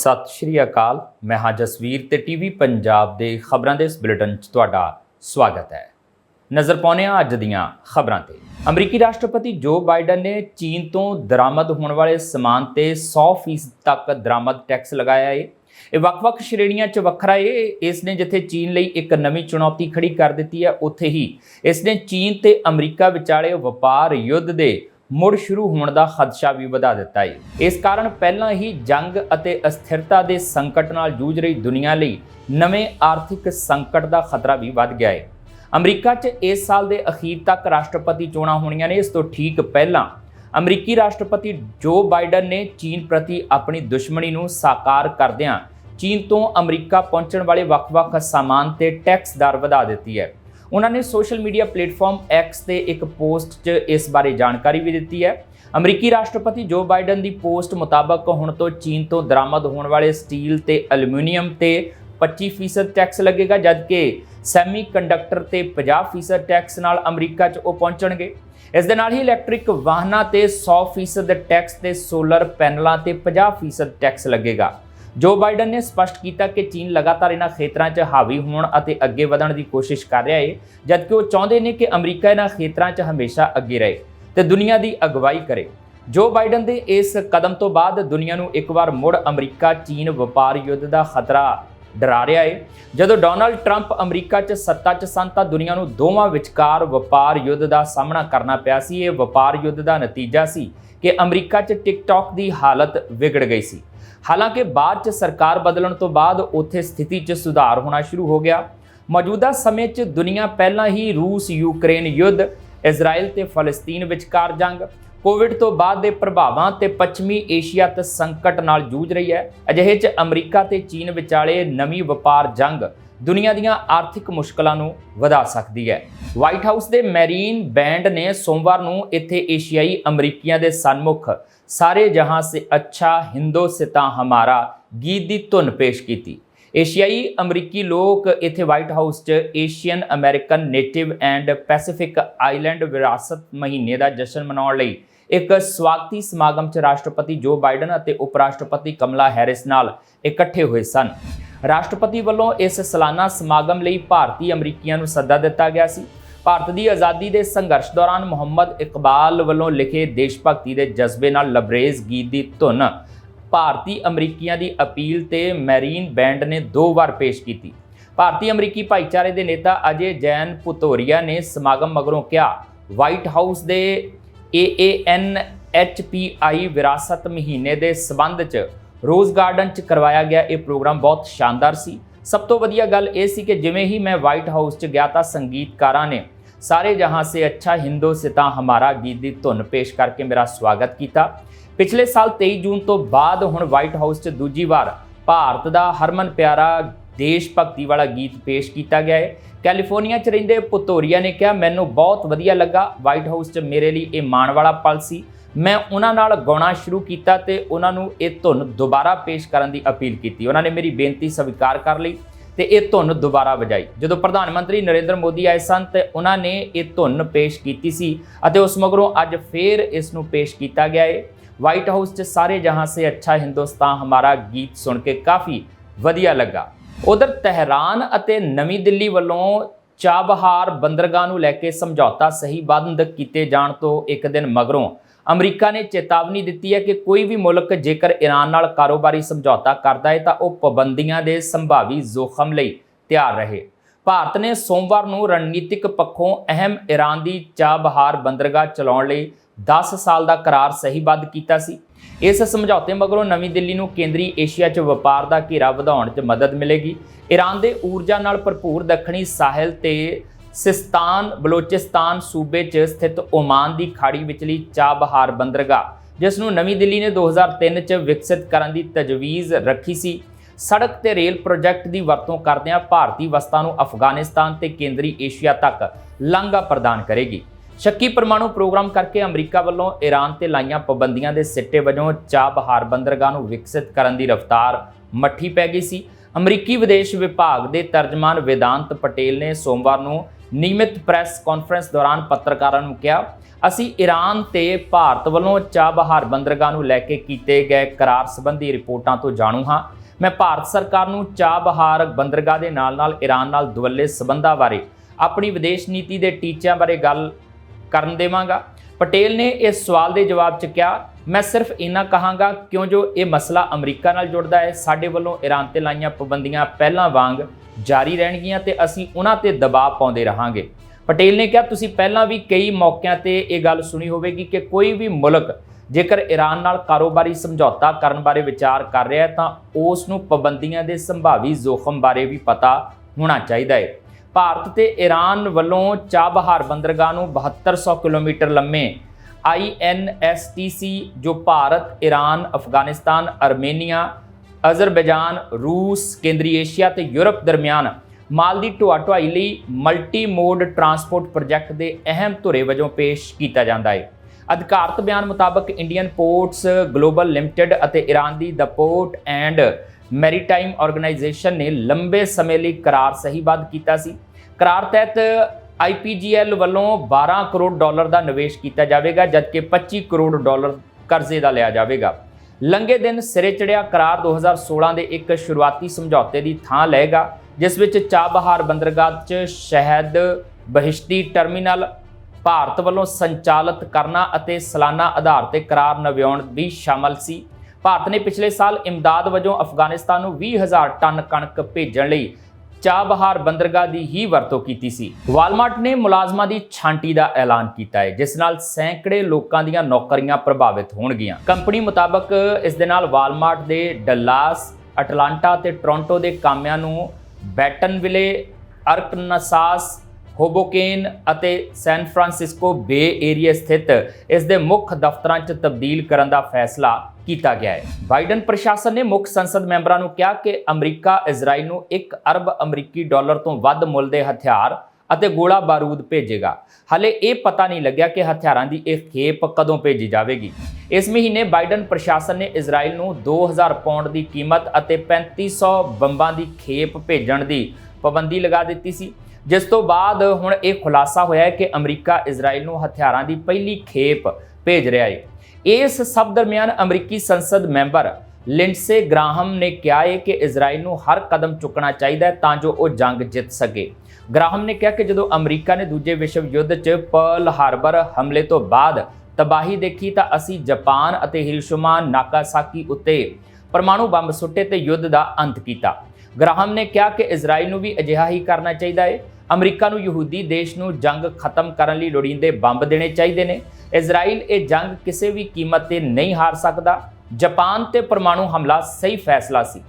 ਸਤਿ ਸ਼੍ਰੀ ਅਕਾਲ। ਮੈਂ ਹਾਂ ਜਸਵੀਰ ਤੇ ਟੀਵੀ ਪੰਜਾਬ ਦੇ ਖਬਰਾਂ ਦੇ ਇਸ ਬੁਲੇਟਿਨ 'ਚ ਤੁਹਾਡਾ ਸਵਾਗਤ ਹੈ। ਨਜ਼ਰ ਪਾਉਂਦੇ ਹਾਂ ਅੱਜ ਦੀਆਂ ਖਬਰਾਂ ਤੇ। ਅਮਰੀਕੀ ਰਾਸ਼ਟਰਪਤੀ ਜੋ ਬਾਈਡਨ ਨੇ ਚੀਨ ਤੋਂ ਦਰਾਮਦ ਹੋਣ ਵਾਲੇ ਸਮਾਨ ਤੇ 100% ਤੱਕ ਦਰਾਮਦ ਟੈਕਸ ਲਗਾਇਆ ਏ। ਇਹ ਵੱਖ-ਵੱਖ ਸ਼੍ਰੇਣੀਆਂ 'ਚ ਵੱਖਰਾ ਏ। ਇਸ ਨੇ ਜਿੱਥੇ ਚੀਨ ਲਈ ਇੱਕ ਨਵੀਂ ਚੁਣੌਤੀ ਖੜੀ ਕਰ ਦਿੱਤੀ ਹੈ, ਉੱਥੇ ਹੀ ਇਸ ਨੇ ਚੀਨ ਤੇ ਅਮਰੀਕਾ ਵਿਚਾਲੇ ਵਪਾਰ ਯੁੱਧ ਦੇ ਮੁੜ ਸ਼ੁਰੂ ਹੋਣ ਦਾ ਖਦਸ਼ਾ ਵੀ ਵਧਾ ਦਿੱਤਾ ਹੈ ਇਸ ਕਾਰਨ ਪਹਿਲਾਂ ਹੀ ਜੰਗ ਅਤੇ ਅਸਥਿਰਤਾ ਦੇ ਸੰਕਟ ਨਾਲ ਜੂਝ ਰਹੀ ਦੁਨੀਆ ਲਈ ਨਵੇਂ ਆਰਥਿਕ ਸੰਕਟ ਦਾ ਖਤਰਾ ਵੀ ਵੱਧ ਗਿਆ ਹੈ ਅਮਰੀਕਾ 'ਚ ਇਸ ਸਾਲ ਦੇ ਅਖੀਰ ਤੱਕ ਰਾਸ਼ਟਰਪਤੀ ਚੋਣਾਂ ਹੋਣੀਆਂ ਨੇ। ਇਸ ਤੋਂ ਠੀਕ ਪਹਿਲਾਂ ਅਮਰੀਕੀ ਰਾਸ਼ਟਰਪਤੀ ਜੋ ਬਾਈਡਨ ਨੇ ਚੀਨ ਪ੍ਰਤੀ ਆਪਣੀ ਦੁਸ਼ਮਣੀ ਨੂੰ ਸਾਕਾਰ ਕਰਦਿਆਂ ਚੀਨ ਤੋਂ ਅਮਰੀਕਾ ਪਹੁੰਚਣ ਵਾਲੇ ਵੱਖ-ਵੱਖ ਸਾਮਾਨ ਤੇ ਟੈਕਸ ਦਰ ਵਧਾ ਦਿੱਤੀ ਹੈ। ਉਹਨਾਂ ਨੇ ਸੋਸ਼ਲ ਮੀਡੀਆ ਪਲੇਟਫਾਰਮ X ਤੇ ਇੱਕ ਪੋਸਟ 'ਚ ਇਸ ਬਾਰੇ ਜਾਣਕਾਰੀ ਵੀ ਦਿੱਤੀ ਹੈ। ਅਮਰੀਕੀ ਰਾਸ਼ਟਰਪਤੀ ਜੋ ਬਾਈਡਨ ਦੀ ਪੋਸਟ ਮੁਤਾਬਕ ਹੁਣ ਤੋਂ ਚੀਨ ਤੋਂ ਦਰਾਮਦ ਹੋਣ ਵਾਲੇ ਸਟੀਲ ਤੇ ਐਲੂਮੀਨੀਅਮ ਤੇ 25% ਟੈਕਸ ਲੱਗੇਗਾ, ਜਦਕਿ ਸੈਮੀ ਕੰਡਕਟਰ ਤੇ 50% ਟੈਕਸ ਨਾਲ ਅਮਰੀਕਾ 'ਚ ਉਹ ਪਹੁੰਚਣਗੇ। ਇਸ ਦੇ ਨਾਲ ਹੀ ਇਲੈਕਟ੍ਰਿਕ ਵਾਹਨਾਂ ਤੇ 100% ਟੈਕਸ ਤੇ ਸੋਲਰ ਪੈਨਲਾਂ ਤੇ 50% ਟੈਕਸ ਲੱਗੇਗਾ। ਜੋ ਬਾਈਡਨ ਨੇ ਸਪਸ਼ਟ ਕੀਤਾ ਕਿ ਚੀਨ ਲਗਾਤਾਰ ਇਹਨਾਂ ਖੇਤਰਾਂ 'ਚ ਹਾਵੀ ਹੋਣ ਅਤੇ ਅੱਗੇ ਵਧਣ ਦੀ ਕੋਸ਼ਿਸ਼ ਕਰ ਰਿਹਾ ਹੈ ਜਦਕਿ ਉਹ ਚਾਹੁੰਦੇ ਨੇ ਕਿ ਅਮਰੀਕਾ ਇਹਨਾਂ ਖੇਤਰਾਂ 'ਚ ਹਮੇਸ਼ਾ ਅੱਗੇ ਰਹੇ ਤੇ ਦੁਨੀਆ ਦੀ ਅਗਵਾਈ ਕਰੇ। ਜੋ ਬਾਈਡਨ ਦੇ ਇਸ ਕਦਮ ਤੋਂ ਬਾਅਦ ਦੁਨੀਆ ਨੂੰ ਇੱਕ ਵਾਰ ਮੁੜ ਅਮਰੀਕਾ ਚੀਨ ਵਪਾਰ ਯੁੱਧ ਦਾ ਖਤਰਾ ਡਰਾ ਰਿਹਾ ਏ। ਜਦੋਂ ਡੋਨਲਡ ਟਰੰਪ ਅਮਰੀਕਾ 'ਚ ਸੱਤਾ 'ਚ ਸਨ ਤਾਂ ਦੁਨੀਆ ਨੂੰ ਦੋਵਾਂ ਵਿਚਕਾਰ ਵਪਾਰ ਯੁੱਧ ਦਾ ਸਾਹਮਣਾ ਕਰਨਾ ਪਿਆ ਸੀ। ਇਹ ਵਪਾਰ ਯੁੱਧ ਦਾ ਨਤੀਜਾ ਸੀ ਕਿ ਅਮਰੀਕਾ 'ਚ ਟਿਕਟੌਕ ਦੀ ਹਾਲਤ ਵਿਗੜ ਗਈ ਸੀ। ਹਾਲਾਂਕਿ ਬਾਅਦ 'ਚ ਸਰਕਾਰ ਬਦਲਣ ਤੋਂ ਬਾਅਦ ਉੱਥੇ ਸਥਿਤੀ 'ਚ ਸੁਧਾਰ ਹੋਣਾ ਸ਼ੁਰੂ ਹੋ ਗਿਆ। ਮੌਜੂਦਾ ਸਮੇਂ 'ਚ ਦੁਨੀਆ ਪਹਿਲਾਂ ਹੀ ਰੂਸ ਯੂਕਰੇਨ ਯੁੱਧ ਇਜ਼ਰਾਈਲ ਤੇ ਫਲਸਤੀਨ ਵਿਚਕਾਰ ਜੰਗ ਕੋਵਿਡ ਤੋਂ ਬਾਅਦ ਦੇ ਪ੍ਰਭਾਵਾਂ ਤੇ ਪੱਛਮੀ ਏਸ਼ੀਆ ਤੇ ਸੰਕਟ ਨਾਲ ਜੂਝ ਰਹੀ ਹੈ। ਅਜਿਹੇ 'ਚ ਅਮਰੀਕਾ ਤੇ ਚੀਨ ਵਿਚਾਲੇ ਨਵੀਂ ਵਪਾਰ ਜੰਗ ਦੁਨੀਆ ਦੀਆਂ ਆਰਥਿਕ ਮੁਸ਼ਕਲਾਂ ਨੂੰ ਵਧਾ ਸਕਦੀ ਹੈ। ਵਾਈਟ ਹਾਊਸ ਦੇ ਮੈਰੀਨ ਬੈਂਡ ਨੇ ਸੋਮਵਾਰ ਨੂੰ ਇੱਥੇ ਏਸ਼ੀਆਈ ਅਮਰੀਕੀਆਂ ਦੇ ਸਨਮੁਖ ਸਾਰੇ ਜਹਾਂ ਸੇ ਅੱਛਾ ਹਿੰਦੋਸਤਾਂ ਹਮਾਰਾ ਗੀਤ ਦੀ ਧੁਨ ਪੇਸ਼ ਕੀਤੀ। ਏਸ਼ੀਆਈ ਅਮਰੀਕੀ ਲੋਕ ਇੱਥੇ ਵਾਈਟ ਹਾਊਸ 'ਚ Asian American native and Pacific island ਵਿਰਾਸਤ ਮਹੀਨੇ ਦਾ ਜਸ਼ਨ ਮਨਾਉਣ ਲਈ ਇੱਕ ਸਵਾਗਤੀ ਸਮਾਗਮ 'ਚ ਰਾਸ਼ਟਰਪਤੀ ਜੋ ਬਾਈਡਨ ਅਤੇ ਉਪ ਰਾਸ਼ਟਰਪਤੀ ਕਮਲਾ ਹੈਰਿਸ ਨਾਲ ਇਕੱਠੇ ਹੋਏ ਸਨ। ਰਾਸ਼ਟਰਪਤੀ ਵੱਲੋਂ ਇਸ ਸਾਲਾਨਾ ਸਮਾਗਮ ਲਈ ਭਾਰਤੀ ਅਮਰੀਕੀਆਂ ਨੂੰ ਸੱਦਾ ਦਿੱਤਾ ਗਿਆ ਸੀ। ਭਾਰਤ ਦੀ ਆਜ਼ਾਦੀ ਦੇ ਸੰਘਰਸ਼ ਦੌਰਾਨ ਮੁਹੰਮਦ ਇਕਬਾਲ ਵੱਲੋਂ ਲਿਖੇ ਦੇਸ਼ ਭਗਤੀ ਦੇ ਜਜ਼ਬੇ ਨਾਲ ਲਬਰੇਜ਼ ਗੀਤ ਦੀ ਧੁਨ ਭਾਰਤੀ ਅਮਰੀਕੀਆਂ ਦੀ ਅਪੀਲ ਤੇ ਮੈਰੀਨ ਬੈਂਡ ਨੇ ਦੋ ਵਾਰ ਪੇਸ਼ ਕੀਤੀ। ਭਾਰਤੀ ਅਮਰੀਕੀ ਭਾਈਚਾਰੇ ਦੇ ਨੇਤਾ ਅਜੇ ਜੈਨ ਪੁਤੋਰੀਆ ਨੇ ਸਮਾਗਮ ਮਗਰੋਂ ਕਿਹਾ, ਵਾਈਟ ਹਾਊਸ ਦੇ AANHPI ਵਿਰਾਸਤ ਮਹੀਨੇ ਦੇ ਸਬੰਧ 'ਚ ਰੋਜ਼ ਗਾਰਡਨ 'ਚ ਕਰਵਾਇਆ ਗਿਆ ਇਹ ਪ੍ਰੋਗਰਾਮ ਬਹੁਤ ਸ਼ਾਨਦਾਰ ਸੀ। ਸਭ ਤੋਂ ਵਧੀਆ ਗੱਲ ਇਹ ਸੀ ਕਿ ਜਿਵੇਂ ਹੀ ਮੈਂ ਵਾਈਟ ਹਾਊਸ 'ਚ ਗਿਆ ਤਾਂ ਸੰਗੀਤਕਾਰਾਂ ਨੇ ਸਾਰੇ ਜਹਾਂ ਸੇ ਅੱਛਾ ਹਿੰਦੋਸਤਾਂ ਹਮਾਰਾ ਗੀਤ ਦੀ ਧੁਨ ਪੇਸ਼ ਕਰਕੇ ਮੇਰਾ ਸਵਾਗਤ ਕੀਤਾ। ਪਿਛਲੇ ਸਾਲ 23 ਜੂਨ ਤੋਂ ਬਾਅਦ ਹੁਣ ਵਾਈਟ ਹਾਊਸ 'ਚ ਦੂਜੀ ਵਾਰ ਭਾਰਤ ਦਾ ਹਰਮਨ ਪਿਆਰਾ ਦੇਸ਼ ਭਗਤੀ ਵਾਲਾ ਗੀਤ ਪੇਸ਼ ਕੀਤਾ ਗਿਆ ਹੈ। ਕੈਲੀਫੋਰਨੀਆ 'ਚ ਰਹਿੰਦੇ ਪੁਤੋਰੀਆ ਨੇ ਕਿਹਾ, ਮੈਨੂੰ ਬਹੁਤ ਵਧੀਆ ਲੱਗਾ। ਵਾਈਟ ਹਾਊਸ 'ਚ ਮੇਰੇ ਲਈ ਇਹ ਮਾਣ ਵਾਲਾ ਪਲ ਸੀ। ਮੈਂ ਉਹਨਾਂ ਨਾਲ ਗਾਉਣਾ ਸ਼ੁਰੂ ਕੀਤਾ ਤੇ ਉਹਨਾਂ ਨੂੰ ਇਹ ਧੁਨ ਦੁਬਾਰਾ ਪੇਸ਼ ਕਰਨ ਦੀ ਅਪੀਲ ਕੀਤੀ। ਉਹਨਾਂ ਨੇ ਮੇਰੀ ਬੇਨਤੀ ਸਵੀਕਾਰ ਕਰ ਲਈ ਤੇ ਇਹ ਧੁਨ ਦੁਬਾਰਾ ਵਜਾਈ। ਜਦੋਂ ਪ੍ਰਧਾਨ ਮੰਤਰੀ ਨਰਿੰਦਰ ਮੋਦੀ ਆਏ ਸਨ ਤੇ ਉਹਨਾਂ ਨੇ ਇਹ ਧੁਨ ਪੇਸ਼ ਕੀਤੀ ਸੀ ਅਤੇ ਉਸ ਮਗਰੋਂ ਅੱਜ ਫੇਰ ਇਸ ਨੂੰ ਪੇਸ਼ ਕੀਤਾ ਗਿਆ ਹੈ। ਵਾਈਟ ਹਾਊਸ 'ਚ ਸਾਰੇ ਜਹਾਂ ਸੇ ਅੱਛਾ ਹਿੰਦੁਸਤਾਨ ਹਮਾਰਾ ਗੀਤ ਸੁਣ ਕੇ ਕਾਫੀ ਵਧੀਆ ਲੱਗਾ। ਉਧਰ ਤਹਿਰਾਨ ਅਤੇ ਨਵੀਂ ਦਿੱਲੀ ਵੱਲੋਂ ਚਾਬਹਾਰ ਬੰਦਰਗਾਹ ਨੂੰ ਲੈ ਕੇ ਸਮਝੌਤਾ ਸਹੀ ਬੰਦ ਕੀਤੇ ਜਾਣ ਤੋਂ ਇੱਕ ਦਿਨ ਮਗਰੋਂ ਅਮਰੀਕਾ ਨੇ ਚੇਤਾਵਨੀ ਦਿੱਤੀ ਹੈ ਕਿ ਕੋਈ ਵੀ ਮੁਲਕ ਜੇਕਰ ਈਰਾਨ ਨਾਲ ਕਾਰੋਬਾਰੀ ਸਮਝੌਤਾ ਕਰਦਾ ਹੈ ਤਾਂ ਉਹ ਪਾਬੰਦੀਆਂ ਦੇ ਸੰਭਾਵੀ ਜ਼ੋਖਮ ਲਈ ਤਿਆਰ ਰਹੇ। ਭਾਰਤ ਨੇ ਸੋਮਵਾਰ ਨੂੰ ਰਣਨੀਤਿਕ ਪੱਖੋਂ ਅਹਿਮ ਈਰਾਨ ਦੀ ਚਾਬਹਾਰ ਬੰਦਰਗਾਹ ਚਲਾਉਣ ਲਈ 10 ਸਾਲ ਦਾ ਕਰਾਰ ਸਹੀਬੱਧ ਕੀਤਾ ਸੀ। ਇਸ ਸਮਝੌਤੇ ਮਗਰੋਂ ਨਵੀਂ ਦਿੱਲੀ ਨੂੰ ਕੇਂਦਰੀ ਏਸ਼ੀਆ 'ਚ ਵਪਾਰ ਦਾ ਘੇਰਾ ਵਧਾਉਣ 'ਚ ਮਦਦ ਮਿਲੇਗੀ। ਈਰਾਨ ਦੇ ਊਰਜਾ ਨਾਲ ਭਰਪੂਰ ਦੱਖਣੀ ਸਾਹਿਲ ਤੇ ਸਿਸਤਾਨ, ਬਲੋਚਿਸਤਾਨ ਸੂਬੇ 'ਚ ਸਥਿਤ ਓਮਾਨ ਦੀ ਖਾੜੀ ਵਿਚਲੀ ਚਾਬਹਾਰ ਬੰਦਰਗਾਹ, ਜਿਸ ਨੂੰ ਨਵੀਂ ਦਿੱਲੀ ਨੇ 2003 'ਚ ਵਿਕਸਿਤ ਕਰਨ ਦੀ ਤਜਵੀਜ਼ ਰੱਖੀ ਸੀ। ਸੜਕ ਤੇ ਰੇਲ ਪ੍ਰੋਜੈਕਟ ਦੀ ਵਰਤੋਂ ਕਰਦਿਆਂ ਭਾਰਤੀ ਵਸਤਾਂ ਨੂੰ ਅਫਗਾਨਿਸਤਾਨ ਤੇ ਕੇਂਦਰੀ ਏਸ਼ੀਆ ਤੱਕ ਲਾਂਘਾ ਪ੍ਰਦਾਨ ਕਰੇਗੀ। ਸ਼ੱਕੀ ਪਰਮਾਣੂ ਪ੍ਰੋਗਰਾਮ ਕਰਕੇ ਅਮਰੀਕਾ ਵੱਲੋਂ ਈਰਾਨ ਤੇ ਲਾਈਆਂ ਪਾਬੰਦੀਆਂ ਦੇ ਸਿੱਟੇ ਵਜੋਂ ਚਾਬਹਾਰ ਬੰਦਰਗਾਹ ਨੂੰ ਵਿਕਸਿਤ ਕਰਨ ਦੀ ਰਫ਼ਤਾਰ ਮੱਠੀ ਪੈ ਗਈ ਸੀ। ਅਮਰੀਕੀ ਵਿਦੇਸ਼ ਵਿਭਾਗ ਦੇ ਤਰਜਮਾਨ ਵਿਦਾਂਤ ਪਟੇਲ ਨੇ ਸੋਮਵਾਰ ਨੂੰ ਨਿਯਮਿਤ ਪ੍ਰੈਸ ਕਾਨਫਰੰਸ ਦੌਰਾਨ ਪੱਤਰਕਾਰਾਂ ਨੂੰ ਕਿਹਾ, ਅਸੀਂ ਈਰਾਨ ਤੇ ਭਾਰਤ ਵੱਲੋਂ ਚਾਬਹਾਰ ਬੰਦਰਗਾਹ ਨੂੰ ਲੈ ਕੇ ਕੀਤੇ ਗਏ ਕਰਾਰ ਸੰਬੰਧੀ ਰਿਪੋਰਟਾਂ ਤੋਂ ਜਾਣੂ ਹਾਂ। ਮੈਂ ਭਾਰਤ ਸਰਕਾਰ ਨੂੰ ਚਾਬਹਾਰ ਬੰਦਰਗਾਹ ਦੇ ਨਾਲ-ਨਾਲ ਈਰਾਨ ਨਾਲ ਦੁਵੱਲੇ ਸਬੰਧਾਂ ਬਾਰੇ, ਆਪਣੀ ਵਿਦੇਸ਼ ਨੀਤੀ ਦੇ ਟੀਚਿਆਂ ਬਾਰੇ ਗੱਲ ਕਰਨ ਦੇਵਾਂਗਾ। ਪਟੇਲ ਨੇ ਇਸ ਸਵਾਲ ਦੇ ਜਵਾਬ 'ਚ ਕਿਹਾ, ਮੈਂ ਸਿਰਫ ਇੰਨਾ ਕਹਾਂਗਾ, ਕਿਉਂ ਜੋ ਇਹ ਮਸਲਾ ਅਮਰੀਕਾ ਨਾਲ ਜੁੜਦਾ ਹੈ, ਸਾਡੇ ਵੱਲੋਂ ਈਰਾਨ ਤੇ ਲਾਈਆਂ ਪਾਬੰਦੀਆਂ ਪਹਿਲਾਂ ਵਾਂਗ ਜਾਰੀ ਰਹਿਣਗੀਆਂ ਤੇ ਅਸੀਂ ਉਹਨਾਂ ਤੇ ਦਬਾਅ ਪਾਉਂਦੇ ਰਹਾਂਗੇ। ਪਟੇਲ ਨੇ ਕਿਹਾ, ਤੁਸੀਂ ਪਹਿਲਾਂ ਵੀ ਕਈ ਮੌਕਿਆਂ ਤੇ ਇਹ ਗੱਲ ਸੁਣੀ ਹੋਵੇਗੀ ਕਿ ਕੋਈ ਵੀ ਮੁਲਕ ਜੇਕਰ ਈਰਾਨ ਨਾਲ ਕਾਰੋਬਾਰੀ ਸਮਝੌਤਾ ਕਰਨ ਬਾਰੇ ਵਿਚਾਰ ਕਰ ਰਿਹਾ ਹੈ, ਤਾਂ ਉਸ ਨੂੰ ਪਾਬੰਦੀਆਂ ਦੇ ਸੰਭਾਵੀ ਜ਼ੋਖਮ ਬਾਰੇ ਵੀ ਪਤਾ ਹੋਣਾ ਚਾਹੀਦਾ ਹੈ। ਭਾਰਤ ਤੇ ਈਰਾਨ ਵੱਲੋਂ ਚਾਬਹਾਰ ਬੰਦਰਗਾਹ ਨੂੰ 7200 ਕਿਲੋਮੀਟਰ ਲੰਮੇ INSTC ਜੋ Bharat, Iran, Afghanistan, Armenia, Azerbaijan, ਰੂਸ, ਕੇਂਦਰੀ ਏਸ਼ੀਆ ਤੇ ਯੂਰਪ ਦਰਮਿਆਨ ਮਾਲ ਦੀ ਢੁਆ ਢੁਆਈ ਲਈ ਮਲਟੀ ਮੋਡ ਟਰਾਂਸਪੋਰਟ ਪ੍ਰੋਜੈਕਟ ਦੇ ਅਹਿਮ ਧੁਰੇ ਵਜੋਂ ਪੇਸ਼ ਕੀਤਾ ਜਾਂਦਾ ਹੈ। ਅਧਿਕਾਰਤ ਬਿਆਨ ਮੁਤਾਬਕ ਇੰਡੀਅਨ ਪੋਰਟਸ ਗਲੋਬਲ ਲਿਮਟਿਡ ਅਤੇ Iran the the port and maritime organisation ਨੇ ਲੰਬੇ ਸਮੇਂ ਲਈ ਕਰਾਰ ਸਹੀਬੱਧ ਕੀਤਾ ਸੀ। ਕਰਾਰ ਤਹਿਤ IPGL ਵੱਲੋਂ 12 ਕਰੋੜ ਡਾਲਰ ਦਾ ਨਿਵੇਸ਼ ਕੀਤਾ ਜਾਵੇਗਾ, ਜਦਕਿ 25 ਕਰੋੜ ਡਾਲਰ ਕਰਜ਼ੇ ਦਾ ਲਿਆ ਜਾਵੇਗਾ। ਲੰਗੇ ਦਿਨ ਸਿਰੇ ਚੜਿਆ ਕਰਾਰ 2016 ਦੇ ਇੱਕ ਸ਼ੁਰੂਆਤੀ ਸਮਝੌਤੇ ਦੀ ਥਾਂ ਲਏਗਾ, ਜਿਸ ਵਿੱਚ ਚਾਬਹਾਰ ਬੰਦਰਗਾਹ 'ਚ ਸ਼ਹਿਦ ਬਹਿਸ਼ਤੀ ਟਰਮੀਨਲ ਭਾਰਤ ਵੱਲੋਂ ਸੰਚਾਲਿਤ ਕਰਨਾ ਅਤੇ ਸਾਲਾਨਾ ਆਧਾਰ ਤੇ ਕਰਾਰ ਨਵਿਆਉਣ ਵੀ ਸ਼ਾਮਲ ਸੀ। ਭਾਰਤ ਨੇ ਪਿਛਲੇ ਸਾਲ ਇਮਦਾਦ ਵਜੋਂ ਅਫਗਾਨਿਸਤਾਨ ਨੂੰ 20000 ਟਨ ਕਣਕ ਭੇਜਣ ਲਈ ਚਾਬਹਾਰ ਬੰਦਰਗਾਹ ਦੀ ਹੀ ਵਰਤੋਂ ਕੀਤੀ ਸੀ। ਵਾਲਮਾਰਟ ਨੇ ਮੁਲਾਜ਼ਮਾਂ ਦੀ ਛਾਂਟੀ ਦਾ ਐਲਾਨ ਕੀਤਾ ਹੈ, ਜਿਸ ਨਾਲ ਸੈਂਕੜੇ ਲੋਕਾਂ ਦੀਆਂ ਨੌਕਰੀਆਂ ਪ੍ਰਭਾਵਿਤ ਹੋਣਗੀਆਂ। ਕੰਪਨੀ ਮੁਤਾਬਕ ਇਸ ਦੇ ਨਾਲ ਵਾਲਮਾਰਟ ਦੇ ਡੱਲਾਸ, ਅਟਲਾਂਟਾ ਤੇ ਟੋਰਾਂਟੋ ਦੇ ਕਾਮਿਆਂ ਨੂੰ ਬੈਟਨਵਿਲੇ, ਅਰਕਨਸਾਸ ਹੋਬੋਕੇਨ ਅਤੇ ਸੈਨ ਫਰਾਂਸਿਸਕੋ ਬੇ ਏਰੀਆ ਸਥਿਤ ਇਸ ਦੇ ਮੁੱਖ ਦਫ਼ਤਰਾਂ 'ਚ ਤਬਦੀਲ ਕਰਨ ਦਾ ਫੈਸਲਾ ਕੀਤਾ ਗਿਆ ਹੈ। ਬਾਈਡਨ ਪ੍ਰਸ਼ਾਸਨ ਨੇ ਮੁੱਖ ਸੰਸਦ ਮੈਂਬਰਾਂ ਨੂੰ ਕਿਹਾ ਕਿ ਅਮਰੀਕਾ, ਇਜ਼ਰਾਈਲ ਨੂੰ 1 ਅਰਬ ਅਮਰੀਕੀ ਡਾਲਰ ਤੋਂ ਵੱਧ ਮੁੱਲ ਦੇ ਹਥਿਆਰ ਅਤੇ ਗੋਲਾ ਬਾਰੂਦ ਭੇਜੇਗਾ। ਹਲੇ ਇਹ ਪਤਾ ਨਹੀਂ ਲੱਗਿਆ ਕਿ ਹਥਿਆਰਾਂ ਦੀ ਇਹ ਖੇਪ ਕਦੋਂ ਭੇਜੀ ਜਾਵੇਗੀ। ਇਸ ਮਹੀਨੇ ਬਾਈਡਨ ਪ੍ਰਸ਼ਾਸਨ ਨੇ ਇਜ਼ਰਾਈਲ ਨੂੰ 2000 ਪੌਂਡ ਦੀ ਕੀਮਤ ਅਤੇ 3500 ਬੰਬਾਂ ਦੀ ਖੇਪ ਭੇਜਣ ਦੀ ਪਾਬੰਦੀ ਲਗਾ ਦਿੱਤੀ ਸੀ। ਜਿਸ ਤੋਂ ਬਾਅਦ ਹੁਣ ਇਹ ਖੁਲਾਸਾ ਹੋਇਆ ਹੈ ਕਿ ਅਮਰੀਕਾ ਇਜ਼ਰਾਈਲ ਨੂੰ ਹਥਿਆਰਾਂ ਦੀ ਪਹਿਲੀ ਖੇਪ ਭੇਜ ਰਿਹਾ ਹੈ। ਇਸ ਸਭ ਦਰਮਿਆਨ ਅਮਰੀਕੀ ਸੰਸਦ ਮੈਂਬਰ ਲਿੰਡਸੇ ਗ੍ਰਾਹਮ ਨੇ ਕਿਹਾ ਹੈ ਕਿ ਇਜ਼ਰਾਈਲ ਨੂੰ ਹਰ ਕਦਮ ਚੁੱਕਣਾ ਚਾਹੀਦਾ ਹੈ ਤਾਂ ਜੋ ਉਹ ਜੰਗ ਜਿੱਤ ਸਕੇ। ਗ੍ਰਾਹਮ ਨੇ ਕਿਹਾ ਕਿ ਜਦੋਂ ਅਮਰੀਕਾ ਨੇ ਦੂਜੇ ਵਿਸ਼ਵ ਯੁੱਧ 'ਚ ਪਰਲ ਹਾਰਬਰ ਹਮਲੇ ਤੋਂ ਬਾਅਦ ਤਬਾਹੀ ਦੇਖੀ ਤਾਂ ਅਸੀਂ ਜਾਪਾਨ ਅਤੇ ਹਿਰੋਸ਼ਿਮਾ ਨਾਕਾਸਾਕੀ ਉੱਤੇ ਪਰਮਾਣੂ ਬੰਬ ਸੁੱਟੇ ਤੇ ਯੁੱਧ ਦਾ ਅੰਤ ਕੀਤਾ। ਗ੍ਰਾਹਮ ਨੇ ਕਿਹਾ ਕਿ ਇਜ਼ਰਾਈਲ ਨੂੰ ਵੀ ਅਜਿਹਾ ਹੀ ਕਰਨਾ ਚਾਹੀਦਾ ਹੈ। ਅਮਰੀਕਾ ਨੂੰ ਯਹੂਦੀ ਦੇਸ਼ ਨੂੰ ਜੰਗ ਖਤਮ ਕਰਨ ਲਈ ਲੋੜੀਂਦੇ ਬੰਬ ਦੇਣੇ ਚਾਹੀਦੇ ਨੇ। ਇਜ਼ਰਾਈਲ ਇਹ ਜੰਗ ਕਿਸੇ ਵੀ ਕੀਮਤ ਤੇ ਨਹੀਂ ਹਾਰ ਸਕਦਾ। ਜਾਪਾਨ ਤੇ ਪਰਮਾਣੂ ਹਮਲਾ ਸਹੀ ਫੈਸਲਾ ਸੀ।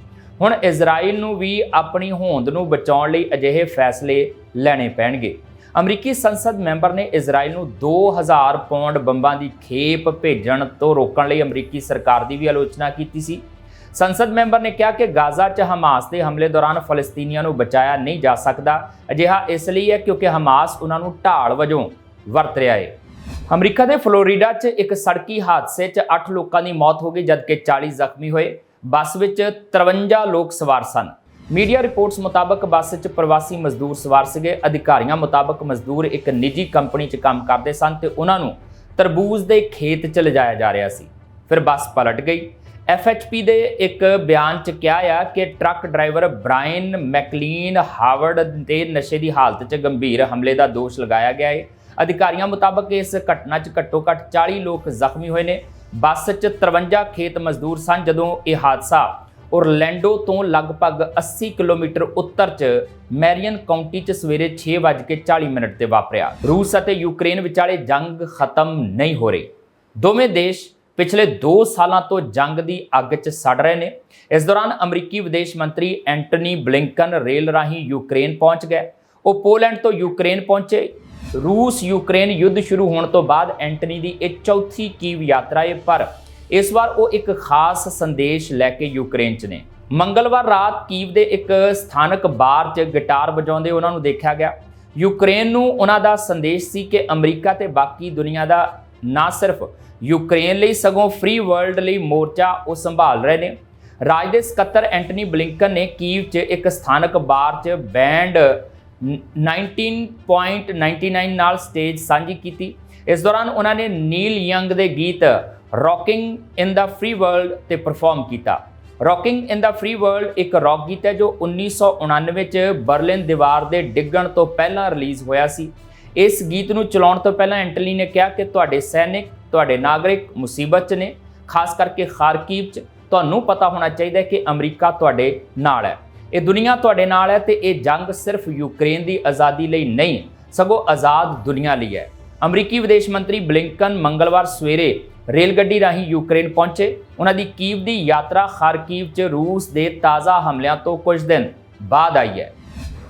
ਹੁਣ ਇਜ਼ਰਾਈਲ ਨੂੰ ਵੀ ਆਪਣੀ ਹੋਂਦ ਨੂੰ ਬਚਾਉਣ ਲਈ ਅਜਿਹੇ ਫੈਸਲੇ ਲੈਣੇ ਪੈਣਗੇ। ਅਮਰੀਕੀ ਸੰਸਦ ਮੈਂਬਰ ਨੇ ਇਜ਼ਰਾਈਲ ਨੂੰ 2000 ਪੌਂਡ ਬੰਬਾਂ ਦੀ ਖੇਪ ਭੇਜਣ ਤੋਂ ਰੋਕਣ ਲਈ ਅਮਰੀਕੀ ਸਰਕਾਰ ਦੀ ਵੀ ਆਲੋਚਨਾ ਕੀਤੀ ਸੀ। ਸੰਸਦ ਮੈਂਬਰ ਨੇ ਕਿਹਾ ਕਿ ਗਾਜ਼ਾ 'ਚ ਹਮਾਸ ਦੇ ਹਮਲੇ ਦੌਰਾਨ ਫਲਸਤੀਨੀਆਂ ਨੂੰ ਬਚਾਇਆ ਨਹੀਂ ਜਾ ਸਕਦਾ। ਅਜਿਹਾ ਇਸ ਲਈ ਹੈ ਕਿਉਂਕਿ ਹਮਾਸ ਉਹਨਾਂ ਨੂੰ ਢਾਲ ਵਜੋਂ ਵਰਤ ਰਿਹਾ ਹੈ। ਅਮਰੀਕਾ ਦੇ ਫਲੋਰੀਡਾ 'ਚ ਇੱਕ ਸੜਕੀ ਹਾਦਸੇ 'ਚ 8 ਲੋਕਾਂ ਦੀ ਮੌਤ ਹੋ ਗਈ, ਜਦਕਿ 40 ਜ਼ਖਮੀ ਹੋਏ। ਬੱਸ ਵਿੱਚ 53 ਲੋਕ ਸਵਾਰ ਸਨ। ਮੀਡੀਆ ਰਿਪੋਰਟਸ ਮੁਤਾਬਕ ਬੱਸ 'ਚ ਪ੍ਰਵਾਸੀ ਮਜ਼ਦੂਰ ਸਵਾਰ ਸੀਗੇ। ਅਧਿਕਾਰੀਆਂ ਮੁਤਾਬਕ ਮਜ਼ਦੂਰ ਇੱਕ ਨਿੱਜੀ ਕੰਪਨੀ 'ਚ ਕੰਮ ਕਰਦੇ ਸਨ ਤੇ ਉਹਨਾਂ ਨੂੰ ਤਰਬੂਜ਼ ਦੇ ਖੇਤ 'ਚ ਲਿਜਾਇਆ ਜਾ ਰਿਹਾ ਸੀ। ਫਿਰ ਬੱਸ ਪਲਟ ਗਈ। FHP ਦੇ ਇੱਕ ਬਿਆਨ 'ਚ ਕਿਹਾ ਆ ਕਿ truck driver Brian McLean Harvard ਦੇ ਨਸ਼ੇ ਦੀ ਹਾਲਤ 'ਚ ਗੰਭੀਰ ਹਮਲੇ ਦਾ ਦੋਸ਼ ਲਗਾਇਆ ਗਿਆ ਹੈ ਅਧਿਕਾਰੀਆਂ ਮੁਤਾਬਕ ਇਸ ਘਟਨਾ 'ਚ ਘੱਟੋ-ਘੱਟ 40 ਲੋਕ ਜ਼ਖਮੀ ਹੋਏ ਨੇ। ਬੱਸ 'ਚ 53 ਖੇਤ ਮਜ਼ਦੂਰ ਸਨ ਜਦੋਂ ਇਹ ਹਾਦਸਾ ਔਰਲੈਂਡੋ ਤੋਂ ਲਗਭਗ 80 ਕਿਲੋਮੀਟਰ ਉੱਤਰ 'ਚ ਮੈਰੀਅਨ ਕਾਉਂਟੀ 'ਚ ਸਵੇਰੇ 6:40 ਮਿੰਟ ਤੇ ਵਾਪਰਿਆ। ਰੂਸ ਅਤੇ ਯੂਕਰੇਨ ਵਿਚਾਲੇ ਜੰਗ ਖਤਮ ਨਹੀਂ ਹੋ ਰਹੀ। ਦੋਵੇਂ ਦੇਸ਼ ਪਿਛਲੇ 2 ਸਾਲਾਂ ਤੋਂ ਜੰਗ ਦੀ ਅੱਗ 'ਚ ਸੜ ਰਹੇ ਨੇ। ਇਸ ਦੌਰਾਨ ਅਮਰੀਕੀ ਵਿਦੇਸ਼ ਮੰਤਰੀ ਐਂਟਨੀ ਬਲਿੰਕਨ ਰੇਲ ਰਾਹੀਂ ਯੂਕਰੇਨ ਪਹੁੰਚ ਗਏ। ਉਹ ਪੋਲੈਂਡ ਤੋਂ ਯੂਕਰੇਨ ਪਹੁੰਚੇ। ਰੂਸ ਯੂਕਰੇਨ ਯੁੱਧ ਸ਼ੁਰੂ ਹੋਣ ਤੋਂ ਬਾਅਦ ਐਂਟਨੀ ਦੀ ਇਹ ਚੌਥੀ ਕੀਵ ਯਾਤਰਾ ਹੈ ਪਰ। ਇਸ ਵਾਰ ਉਹ ਇੱਕ ਖਾਸ ਸੰਦੇਸ਼ ਲੈ ਕੇ ਯੂਕਰੇਨ 'ਚ ਨੇ। ਮੰਗਲਵਾਰ ਰਾਤ ਕੀਵ ਦੇ ਇੱਕ ਸਥਾਨਕ ਬਾਰ 'ਚ ਗਿਟਾਰ ਵਜਾਉਂਦੇ ਉਹਨਾਂ ਨੂੰ ਦੇਖਿਆ ਗਿਆ। ਯੂਕਰੇਨ ਨੂੰ ਉਹਨਾਂ ਦਾ ਸੰਦੇਸ਼ ਸੀ ਕਿ ਅਮਰੀਕਾ ਤੇ ਬਾਕੀ ਦੁਨੀਆ ਦਾ ਨਾ ਸਿਰਫ ਯੂਕਰੇਨ ਲਈ ਸਗੋਂ ਫ੍ਰੀ ਵਰਲਡ ਲਈ ਮੋਰਚਾ ਉਹ ਸੰਭਾਲ ਰਹੇ ਨੇ। ਰਾਜ ਦੇ ਸਕੱਤਰ ਐਂਟਨੀ ਬਲਿੰਕਨ ਨੇ ਕੀਵ 'ਚ ਇੱਕ ਸਥਾਨਕ ਬਾਰ 'ਚ ਬੈਂਡ 19.99 ਨਾਲ ਸਟੇਜ ਸਾਂਝੀ ਕੀਤੀ। ਇਸ ਦੌਰਾਨ ਉਹਨਾਂ ਨੇ ਨੀਲ ਯੰਗ ਦੇ ਗੀਤ rocking in the free world ਤੇ ਪਰਫਾਰਮ ਕੀਤਾ। Rocking in the free world ਇੱਕ ਰੌਕ ਗੀਤ ਹੈ ਜੋ 1999 ਚ ਬਰਲਿਨ ਦੀਵਾਰ ਦੇ ਡਿੱਗਣ ਤੋਂ ਪਹਿਲਾਂ ਰਿਲੀਜ਼ ਹੋਇਆ ਸੀ। ਇਸ ਗੀਤ ਨੂੰ ਚਲਾਉਣ ਤੋਂ ਪਹਿਲਾਂ ਐਂਟਲੀ ਨੇ ਕਿਹਾ ਕਿ ਤੁਹਾਡੇ ਸੈਨਿਕ, ਤੁਹਾਡੇ ਨਾਗਰਿਕ ਮੁਸੀਬਤ 'ਚ ਨੇ, ਖਾਸ ਕਰਕੇ ਖਾਰਕੀਵ 'ਚ। ਤੁਹਾਨੂੰ ਪਤਾ ਹੋਣਾ ਚਾਹੀਦਾ ਹੈ ਕਿ ਅਮਰੀਕਾ ਤੁਹਾਡੇ ਨਾਲ ਹੈ। ਇਹ ਦੁਨੀਆ ਤੁਹਾਡੇ ਨਾਲ ਹੈ ਤੇ ਇਹ ਜੰਗ ਸਿਰਫ ਯੂਕਰੇਨ ਦੀ ਆਜ਼ਾਦੀ ਲਈ ਨਹੀਂ, ਸਗੋਂ ਆਜ਼ਾਦ ਦੁਨੀਆ ਲਈ ਹੈ। ਅਮਰੀਕੀ ਵਿਦੇਸ਼ ਮੰਤਰੀ ਬਲਿੰਕਨ ਮੰਗਲਵਾਰ ਸਵੇਰੇ ਰੇਲ ਗੱਡੀ ਰਾਹੀਂ ਯੂਕਰੇਨ ਪਹੁੰਚੇ। ਉਹਨਾਂ ਦੀ ਕੀਵ ਦੀ ਯਾਤਰਾ ਖਾਰਕੀਵ 'ਚ ਰੂਸ ਦੇ ਤਾਜ਼ਾ ਹਮਲਿਆਂ ਤੋਂ ਕੁਝ ਦਿਨ ਬਾਅਦ ਆਈ ਹੈ।